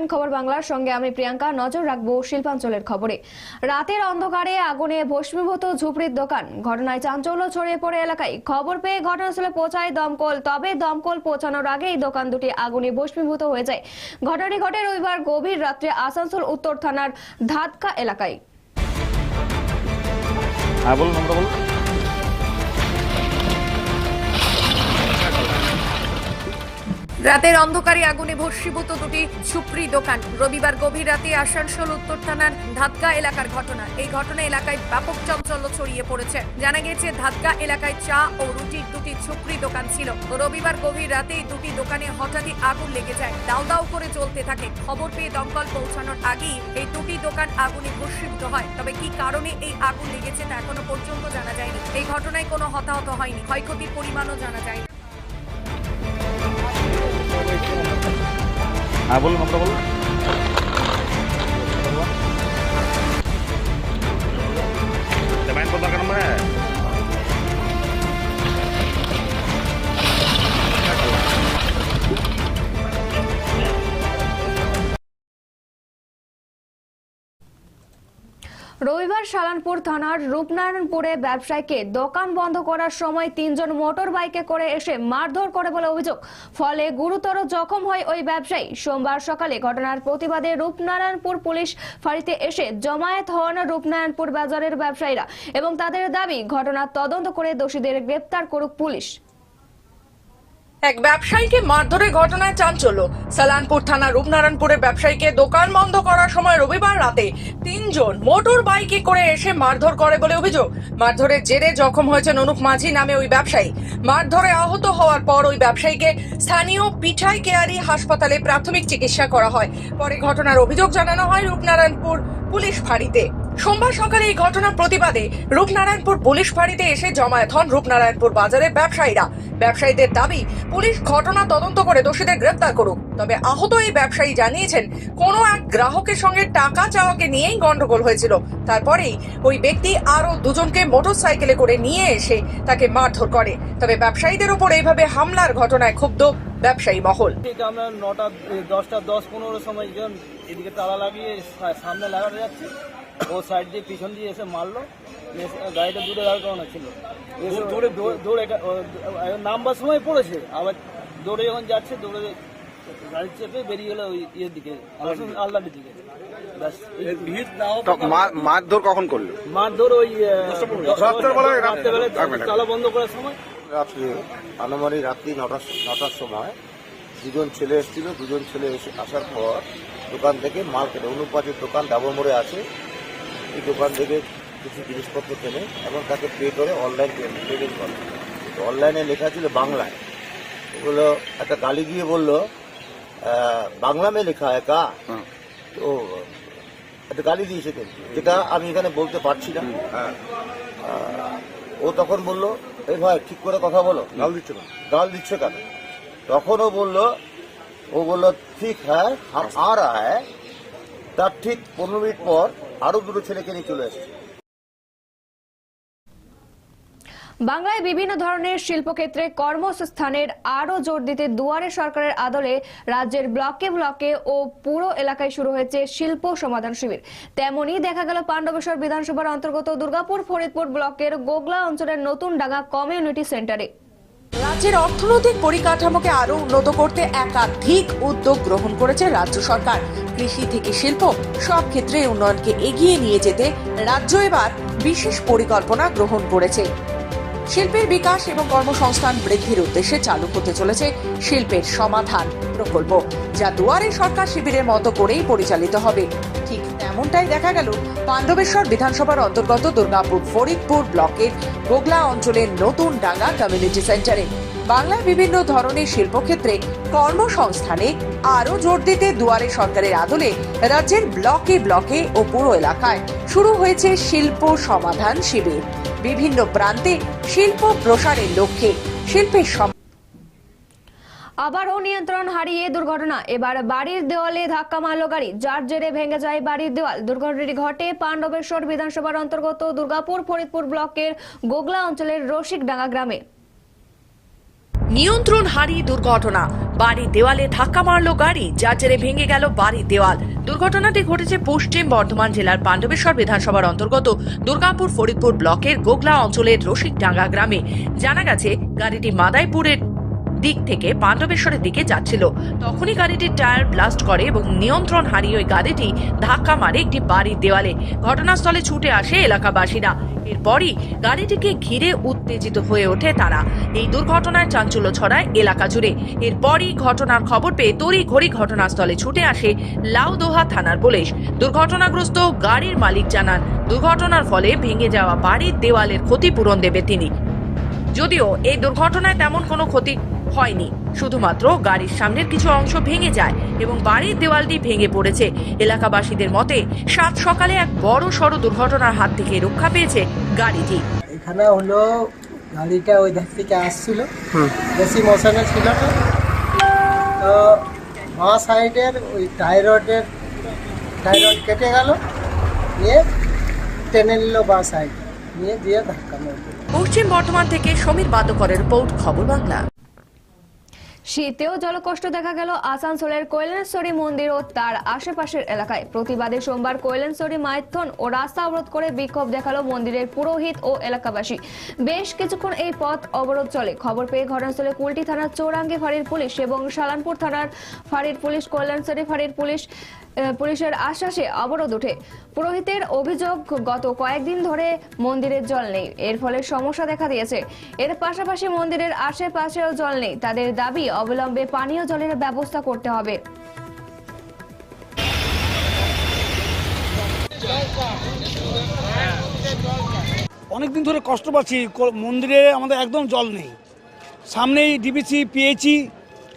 দেখছেন খবর বাংলার সঙ্গে আমি প্রিয়াঙ্কা। নজর রাখব শিল্পাঞ্চলের খবরে। রাতের অন্ধকারে আগুনে ভস্মীভূত ঝুপড়ির দোকান। ঘটনায় চাঞ্চল্য ছড়িয়ে পড়ে এলাকায়। খবর পেয়ে ঘটনাস্থলে পৌঁছায় দমকল। তবে দমকল পৌঁছানোর আগেই দোকান দুটি আগুনে ভস্মীভূত হয়ে যায়। ঘটনাটি ঘটে রবিবার গভীর রাত্রে আসানসোল উত্তর থানার ধাতকা এলাকায়। হ্যাঁ বলুন, আমরা বলুন। রাতের অন্ধকারে আগুনে ভস্মীভূত দুটি ঝুপড়ি দোকান। রবিবার গভীর রাতে আসানসোল, উত্তর থানার ধাতকা এলাকার ঘটনা। এই ঘটনা এলাকায় ব্যাপক চাঞ্চল্য ছড়িয়ে পড়েছে। জানা গেছে ধাতকা এলাকায় চা ও রুটির দুটি ঝুপড়ি দোকান ছিল। রবিবার গভীর রাতে দুটি দোকানে হঠাৎই আগুন লেগে যায়। দাউ দাউ করে চলতে থাকে। খবর পেয়ে দমকল পৌঁছানোর আগেই এই দুটি দোকান আগুনে ভস্মীভূত হয়। তবে কি কারণে এই আগুন লেগেছে তা এখনও পর্যন্ত জানা যায়নি। এই ঘটনায় কোনো হতাহত হয়নি। ক্ষয়ক্ষতির পরিমাণও জানা যায়নি। হ্যাঁ বলুন আমরা বলুন बैंक को दरकार नंबर है রবিবার সালানপুর থানার রূপনারায়ণপুরে ব্যবসায়ীকে দোকান বন্ধ করার সময় তিনজন মোটর বাইকে করে এসে মারধর করে বলে অভিযোগ। ফলে গুরুতর জখম হয় ওই ব্যবসায়ী। সোমবার সকালে ঘটনার প্রতিবাদে রূপনারায়ণপুর পুলিশ ফাঁড়িতে এসে জমায়েত হন রূপনারায়ণপুর বাজারের ব্যবসায়ীরা এবং তাদের দাবি, ঘটনার তদন্ত করে দোষীদের গ্রেপ্তার করুক পুলিশ। এক ব্যবসায়ীকে মারধরের ঘটনায় চাঞ্চল্য। সালানপুর থানা রূপনারায়ণপুরের ব্যবসায়ীকে দোকান বন্ধ করার সময় রবিবার রাতে তিনজন মোটর বাইকে করে এসে মারধর করে বলে অভিযোগ। মারধরের জেরে জখম হয়েছেন অনুপ মাঝি নামে ওই ব্যবসায়ী। মারধরে আহত হওয়ার পর ওই ব্যবসায়ীকে স্থানীয় পিঠাই কেয়ারি হাসপাতালে প্রাথমিক চিকিৎসা করা হয়। পরে ঘটনার অভিযোগ জানানো হয় রূপনারায়ণপুর পুলিশ ফাঁড়িতে। সোমবার সকালে এই ঘটনার প্রতিবাদে রূপনারায়ণপুর পুলিশ ফাঁড়িতে এসে জমায়েত হন রূপনারায়ণপুর বাজারের ব্যবসায়ীরা। ব্যবসায়ীদের দাবি, পুলিশ ঘটনা তদন্ত করে দোষীদের গ্রেপ্তার করুক। তবে আহত এই ব্যবসায়ী জানিয়েছেন, কোনো এক গ্রাহকের সঙ্গে টাকা চাওয়াকে নিয়েই গন্ডগোল হয়েছিল। তারপরেই ওই ব্যক্তি আরও দুজনকে মোটরসাইকেলে করে নিয়ে এসে তাকে মারধর করে। তবে ব্যবসায়ীদের উপর এইভাবে হামলার ঘটনায় ক্ষুব্ধ ব্যবসায়ী মহল। ঠিক আমরা নটা, দশটা, দশ, পনেরো সময় এদিকে তালা লাগিয়ে সামনে লাগাতে যাচ্ছে। ও সাইড দিয়ে পিছন দিয়ে এসে মারলো। গাড়িটা দূরে দাঁড় করানো ছিল। এসে দৌড়ে দৌড়ে নামবার সময় পড়েছে। আবার দৌড়ে যখন যাচ্ছে দৌড়ে গাড়ি চেপে বেরিয়ে গেলো ওই ইয়ের দিকে আল্লাহর দিকে। মারধর কখন করল? মারধর ওই রাত্রেবেলায়-। তালা বন্ধ করার সময়। রাত্রি আনুমানিক রাত্রি নটার নটার সময় দুজন ছেলে এসেছিল। দুজন ছেলে এসে আসার পর দোকান থেকে মাল কেনে অনুপাতের দোকান ডাবর মোড়ে আছে। এই দোকান থেকে কিছু জিনিসপত্র কেনে এবং তাকে পে করে অনলাইন পেমেন্ট করে। অনলাইনে লেখা ছিল বাংলায় ওগুলো একটা গালি দিয়ে বলল বাংলা মে লেখা হয় কা? হুম। তো একটা গালি দিয়েছে কিন্তু যেটা আমি এখানে বলতে পারছি না। হ্যাঁ। ও তখন বলল এই ভাই ঠিক করে কথা বলো। গাল দিচ্ছে না গাল দিচ্ছে কেন? তখন ও বলল ও বলল ঠিক হ্যাঁ আর হ্যায় তার ঠিক পনেরো মিনিট পর আরও দুটো ছেলেকে নিয়ে চলে এসেছে। বাংলায় বিভিন্ন ধরনের শিল্পক্ষেত্রে কর্মসংস্থানের আরও জোর দিতে দুয়ারে সরকারের আদলে রাজ্যের ব্লকে ব্লকে ও পুরো এলাকায় শুরু হয়েছে শিল্প সমাধান শিবির। তেমনি দেখা গেল পাণ্ডবেশ্বর বিধানসভার অন্তর্গত দুর্গাপুর ফরিদপুর ব্লকের গোগলা অঞ্চলের নতুন ডাঙ্গা কমিউনিটি সেন্টারে। রাজ্যের অর্থনৈতিক পরিকাঠামোকে আরও উন্নত করতে একাধিক উদ্যোগ গ্রহণ করেছে রাজ্য সরকার। কৃষি থেকে শিল্প, সব ক্ষেত্রে উন্নয়নকে এগিয়ে নিয়ে যেতে রাজ্য এবার বিশেষ পরিকল্পনা গ্রহণ করেছে। শিল্পের বিকাশ এবং কর্মসংস্থান বৃদ্ধির উদ্দেশ্যে চালু হতে চলেছে শিল্পের সমাধান প্রকল্প, যা দুয়ারে সরকার শিবিরের মতো করেই পরিচালিত হবে। ঠিক তেমনটাই দেখা গেল পাণ্ডবেশ্বর বিধানসভার অন্তর্গত দুর্গাপুর ফরিদপুর ব্লকের গোগলা অঞ্চলের নতুন ডাঙ্গা কমিউনিটি সেন্টারে বাংলার বিভিন্ন ধরনের শিল্পক্ষেত্রে কর্মসংস্থানে আরও জোর দিতে দুয়ারে সরকারের আদলে রাজ্যের ব্লকে ব্লকে ও পুরো এলাকায় শুরু হয়েছে শিল্প সমাধান শিবির। বিভিন্ন প্রান্তে শিল্প প্রসারের লক্ষ্যে শিল্পের সম আবারও নিয়ন্ত্রণ হারিয়ে দুর্ঘটনা। এবার বাড়ির দেওয়ালে ধাক্কা মারল গাড়ি। যার জেরে ভেঙে যায় বাড়ির দেওয়াল। দুর্ঘটনাটি ঘটে পাণ্ডবেশ্বর বিধানসভার অন্তর্গত দুর্গাপুর ফরিদপুর ব্লকের গোগলা অঞ্চলের রসিকডাঙ্গা গ্রামে। নিয়ন্ত্রণ হারিয়ে দুর্ঘটনা। বাড়ির দেওয়ালে ধাক্কা মারলো গাড়ি। যার জেরে ভেঙে গেল বাড়ির দেওয়াল। দুর্ঘটনাটি ঘটেছে পশ্চিম বর্ধমান জেলার পাণ্ডবেশ্বর বিধানসভার অন্তর্গত দুর্গাপুর ফরিদপুর ব্লকের গোগলা অঞ্চলের রসিকডাঙ্গা গ্রামে। জানা গেছে, গাড়িটি মাদাইপুরের দিক থেকে পাণ্ডবেশ্বরের দিকে যাচ্ছিল। তখনই গাড়িটির টায়ার ব্লাস্ট করে এবং নিয়ন্ত্রণ হারিয়ে ওই গাড়িটি ধাক্কা মারে একটি বাড়ির দেওয়ালে। ঘটনাস্থলে ছুটে আসে এলাকাবাসীরা। এরপরই গাড়িটিকে ঘিরে উত্তেজিত হয়ে ওঠে তারা। এই দুর্ঘটনায় চাঞ্চল্য ছড়ায় এলাকা জুড়ে। এরপরই ঘটনার খবর পেয়ে তড়ি ঘড়ি ঘটনাস্থলে ছুটে আসে লাউদোহা থানার পুলিশ। দুর্ঘটনাগ্রস্ত গাড়ির মালিক জানান, দুর্ঘটনার ফলে ভেঙে যাওয়া বাড়ির দেওয়ালের ক্ষতিপূরণ দেবে তিনি। যদিও এই দুর্ঘটনায় তেমন কোনো ক্ষতি হয়নি। শুধুমাত্র গাড়ির সামনের কিছু অংশ ভেঙে যায় এবং বাড়ির দেওয়ালটি ভেঙে পড়েছে। এলাকাবাসীদের মতে সাত সকালে এক বড় সড় দুর্ঘটনার হাত থেকে রক্ষা পেয়েছে গাড়িটি। এখানে হলো গাড়িটা ওই ধার থেকে আসছিল। বেশি মোশনে ছিল না। তো বাঁ সাইডের ওই টাইরডের টাইরড কেটে গেল। নিয়ে টেনে নিল বাঁ সাইড। নিয়ে দিয়ে ধাক্কা মারল। পশ্চিম বর্ধমান থেকে সমীর বাদকরের রিপোর্ট খবর বাংলা। শীতেও জলকষ্ট দেখা গেল আসানসোলের কৈলাসরী মন্দির ও তার আশেপাশের এলাকায়। প্রতিবাদে সোমবার কৈলাসরী মাইথন ও রাস্তা অবরোধ করে বিক্ষোভ দেখাল মন্দিরের পুরোহিত ও এলাকাবাসী। বেশ কিছুক্ষণ এই পথ অবরোধ চলে। খবর পেয়ে ঘটনাস্থলে কুলটি থানার চৌরাঙ্গি ফাঁড়ির পুলিশ এবং সালানপুর থানার ফাঁড়ির পুলিশ কৈলাসরী ফাঁড়ির পুলিশ পুলিশের আশ্বাসে অবরোধ ওঠে। পুরোহিতের অভিযোগ, গত কয়েকদিন ধরে মন্দিরের জল নেই। এর ফলে সমস্যা দেখা দিয়েছে। এর পাশাপাশি মন্দিরের আশেপাশেও জল নেই। তাদের দাবি, অবিলম্বে পানীয় জলের ব্যবস্থা করতে হবে। অনেক দিন ধরে কষ্ট পাচ্ছি। মন্দিরে আমাদের একদম জল নেই। সামনেই ডিবিসি পিএইচি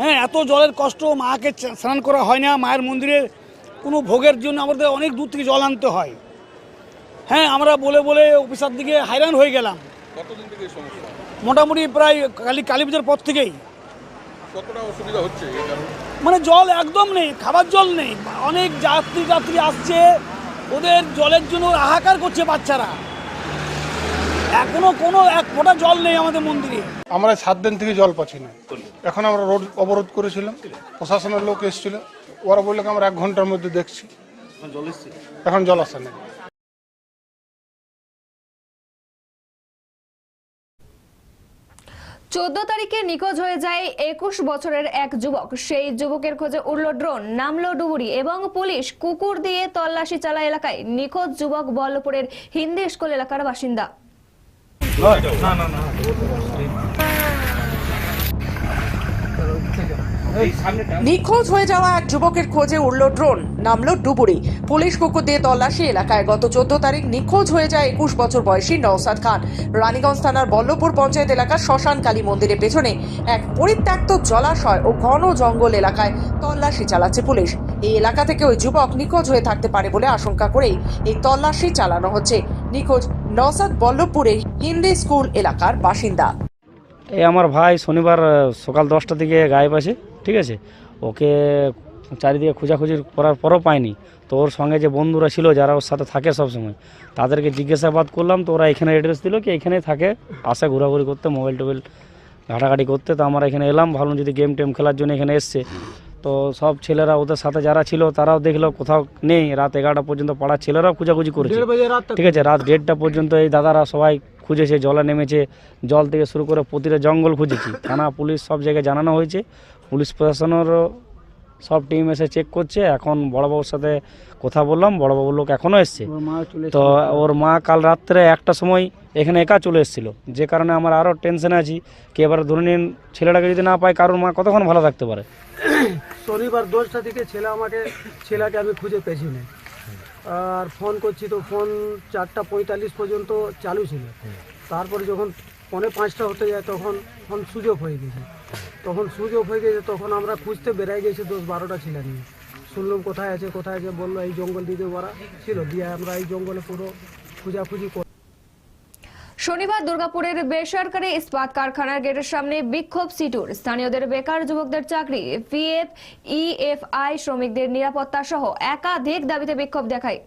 হ্যাঁ এত জলের কষ্ট মাকে স্নান করা হয় না। মায়ের মন্দিরে কোনো ভোগের জন্য আমাদের অনেক দূর থেকে জল আনতে হয়। হ্যাঁ আমরা বলে বলে অফিসার দিকে হাইরান হয়ে গেলাম। মোটামুটি প্রায় কালী কালী পুজোর পর থেকেই। মানে জল একদম নেই খাবার জল নেই। অনেক যাত্রী যাত্রী আসছে ওদের জলের জন্য হাহাকার করছে বাচ্চারা। এখনও কোনো এক ফোঁটা জল নেই আমাদের মন্দিরে। আমরা সাত দিন থেকে জল পাচ্ছি না। এখন আমরা রোড অবরোধ করেছিলাম। প্রশাসনের লোক এসেছিল। ওরা বলল আমরা এক ঘণ্টার মধ্যে দেখছি। এখন জল আসে না। চোদ্দ তারিখে নিখোঁজ হয়ে যায় একুশ বছরের এক যুবক। সেই যুবকের খোঁজে উড়ল ড্রোন নামলো ডুবুরি এবং পুলিশ কুকুর দিয়ে তল্লাশি চালা এলাকায়। নিখোঁজ যুবক বল্লপুরের হিন্দি স্কুল এলাকার বাসিন্দা। নিখোঁজ হয়ে যাওয়া এক যুবকের খোঁজে উড়ল ড্রোন নামলো ডুবুরি। পুলিশ কুকুর দিয়ে তল্লাশি এলাকায় গত চোদ্দ তারিখ নিখোঁজ হয়ে যায় একুশ বছর বয়সী নওসাদ খান। রানীগঞ্জ থানার বল্লভপুর পঞ্চায়েত এলাকার শ্মশান কালী মন্দিরের পেছনে এক পরিত্যক্ত জলাশয় ও ঘন জঙ্গল এলাকায় তল্লাশি চালাচ্ছে পুলিশ। এই এলাকা থেকে ওই যুবক নিখোঁজ হয়ে থাকতে পারে বলে আশঙ্কা করেই এই তল্লাশি চালানো হচ্ছে। নিখোঁজ নওসাদ বল্লভপুরের হিন্দি স্কুল এলাকার বাসিন্দা। এই আমার ভাই শনিবার সকাল দশটা দিকে গায়েব আছে। ঠিক আছে? ওকে চারিদিকে খোঁজাখুঁজি করার পরও পাইনি তো ওর সঙ্গে যে বন্ধুরা ছিল যারা ওর সাথে থাকে সব সময় তাদেরকে জিজ্ঞাসাবাদ করলাম তো ওরা এখানে অ্যাড্রেস দিল কি এখানে থাকে আসে ঘোরাঘুরি করতে মোবাইল টোবাইল ঘাটাঘাটি করতে। তো আমরা এখানে এলাম ভাবলাম যদি গেম টেম খেলার জন্য এখানে এসছে। তো সব ছেলেরা ওদের সাথে যারা ছিল তারাও দেখল কোথাও নেই। রাত এগারোটা পর্যন্ত পাড়ার ছেলেরাও খোঁজাখুঁজি করেছে। ঠিক আছে? রাত দেড়টা পর্যন্ত এই দাদারা সবাই খুঁজেছে জলে নেমেছে জল থেকে শুরু করে প্রতিটা জঙ্গল খুঁজেছি। থানা পুলিশ সব জায়গায় জানানো হয়েছে। পুলিশ প্রশাসনেরও সব টিম এসে চেক করছে। এখন বড়বাবুর সাথে কথা বললাম বড়বাবুর লোক এখনও এসছে। তো ওর মা কাল রাত্রে একটা সময় এখানে একা চলে এসেছিল। যে কারণে আমার আরও টেনশন আছি কি এবার ধরে নিন ছেলেটাকে যদি না পায় কারোর মা কতক্ষণ ভালো থাকতে পারে? শনিবার দশটা থেকে ছেলে আমাকে ছেলেকে আমি খুঁজে পেয়েছি না। আর ফোন করছি তো ফোন চারটা পঁয়তাল্লিশ পর্যন্ত চালু ছিল। তারপরে যখন পৌনে পাঁচটা হতে যায় তখন ফোন সুযোগ হয়ে গেছে। তখন সুযোগ হয়ে গেছে, তখন আমরা খুঁজতে বেড়াই গেছি দশ বারোটা ছেলে নিয়ে। শুনলাম কোথায় আছে কোথায় আছে, বলল এই জঙ্গল দিতে ওরা ছিল, দিয়ে আমরা এই জঙ্গলে পুরো খোঁজাখুঁজি করে শনিবার দুর্গাপুরের বেসরকারি ইস্পাত কারখানার গেটের সামনে বিক্ষোভ সিটুর স্থানীয়দের বেকার যুবকদের চাকরি পিএফ ইএফআই শ্রমিকদের নিরাপত্তা সহ একাধিক দাবিতে বিক্ষোভ দেখায়।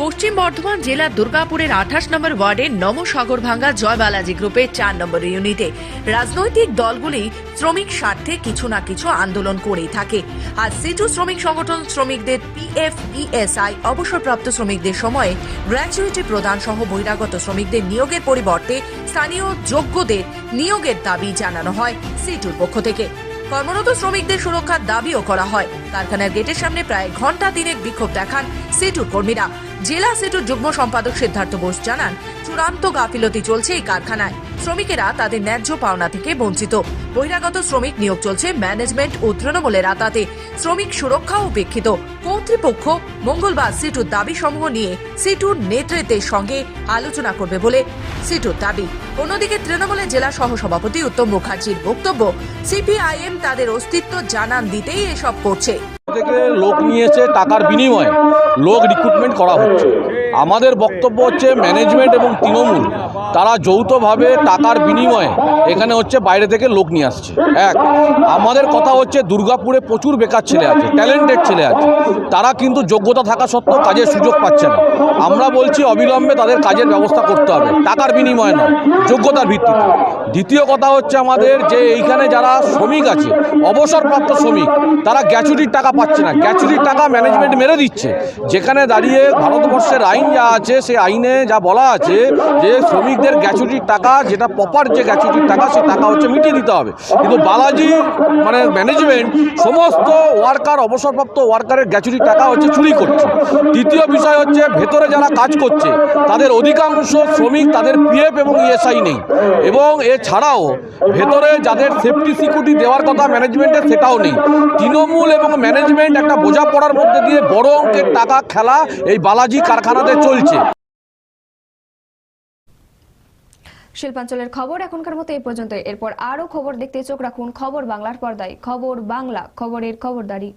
পশ্চিম বর্ধমান জেলার দুর্গাপুরের আঠাশ নম্বর ওয়ার্ডের নমসাগর ভাঙ্গা জয় বালাজি গ্রুপের চার নম্বর ইউনিটে। রাজনৈতিক দলগুলি শ্রমিক স্বার্থে কিছু না কিছু আন্দোলন করেই থাকে। আর সিটু শ্রমিক সংগঠন শ্রমিকদের পিএফ ইএসআই অবসরপ্রাপ্ত শ্রমিকদের সময়ে গ্র্যাচুইটি প্রদান সহ বহিরাগত শ্রমিকদের নিয়োগের পরিবর্তে স্থানীয় যোগ্যদের নিয়োগের দাবি জানানো হয় সিটুর পক্ষ থেকে। কর্মরত শ্রমিকদের সুরক্ষার দাবিও করা হয়। কারখানার গেটের সামনে প্রায় ঘণ্টা তিনেক বিক্ষোভ দেখান সেটুর কর্মীরা। জেলা সেটুর যুগ্ম সম্পাদক সিদ্ধার্থ বোস জানান, চূড়ান্ত গাফিলতি চলছে এই কারখানায়। শ্রমিকেরা তাদের ন্যায্য পাওনা থেকে বঞ্চিত। বহিরাগত শ্রমিক নিয়োগ চলছে ম্যানেজমেন্ট ও তৃণমূলের আতাতে। শ্রমিক সুরক্ষা উপেক্ষিত। কর্তৃপক্ষ মঙ্গলবার সিটুর দাবি সমূহ নিয়ে সিটুর নেতৃত্বের সঙ্গে আলোচনা করবে বলে সিটুর দাবি। অন্যদিকে তৃণমূলের জেলা সহসভাপতি উত্তম মুখার্জির বক্তব্য, সিপিআইএম তাদের অস্তিত্ব জানান দিতেই এসব করছে। থেকে লোক নিয়েছে টাকার বিনিময়ে। লোক রিক্রুটমেন্ট করা হচ্ছে। আমাদের বক্তব্য হচ্ছে ম্যানেজমেন্ট এবং তৃণমূল, তারা যৌথভাবে টাকার বিনিময়ে এখানে হচ্ছে বাইরে থেকে লোক নিয়ে আসছে। এক, আমাদের কথা হচ্ছে দুর্গাপুরে প্রচুর বেকার ছেলে আছে ট্যালেন্টেড ছেলে আছে। তারা কিন্তু যোগ্যতা থাকা সত্ত্বেও কাজের সুযোগ পাচ্ছে না। আমরা বলছি অবিলম্বে তাদের কাজের ব্যবস্থা করতে হবে, টাকার বিনিময়ে নয়, যোগ্যতার ভিত্তিতে। দ্বিতীয় কথা হচ্ছে আমাদের যে এইখানে যারা শ্রমিক আছে, অবসরপ্রাপ্ত শ্রমিক, তারা গ্যাচুটির টাকা পাচ্ছে না। গ্যাচুটির টাকা ম্যানেজমেন্ট মেরে দিচ্ছে। যেখানে দাঁড়িয়ে ভারতবর্ষের আইন যা আছে, সেই আইনে যা বলা আছে যে শ্রমিকদের গ্যাচুটির টাকা, যেটা প্রপার যে গ্যাচুটির টাকা, সেই টাকা হচ্ছে মিটিয়ে দিতে হবে। কিন্তু বালাজি মানে ম্যানেজমেন্ট সমস্ত ওয়ার্কার অবসরপ্রাপ্ত ওয়ার্কারের গ্যাচুটির টাকা হচ্ছে চুরি করছে। তৃতীয় বিষয় হচ্ছে ভেতরে যারা কাজ করছে, তাদের অধিকাংশ শ্রমিক তাদের পিএফ এবং ইএসআই নেই। এবং এছাড়াও ভেতরে যাদের সেফটি সিকিউরিটি দেওয়ার কথা ম্যানেজমেন্টের সেটাও নেই। তৃণমূল এবং ম্যানেজমেন্ট একটা বোঝাপড়ার মধ্যে দিয়ে বড় অঙ্কের টাকা খেলা এই বালাজি কারখানাতে চলছে। শিল্পাঞ্চলের খবর এখনকার মতো এই পর্যন্ত এরপর আরও খবর দেখতে চোখ রাখুন খবর বাংলার পর্দায়। খবর বাংলা, খবরের খবরদারি।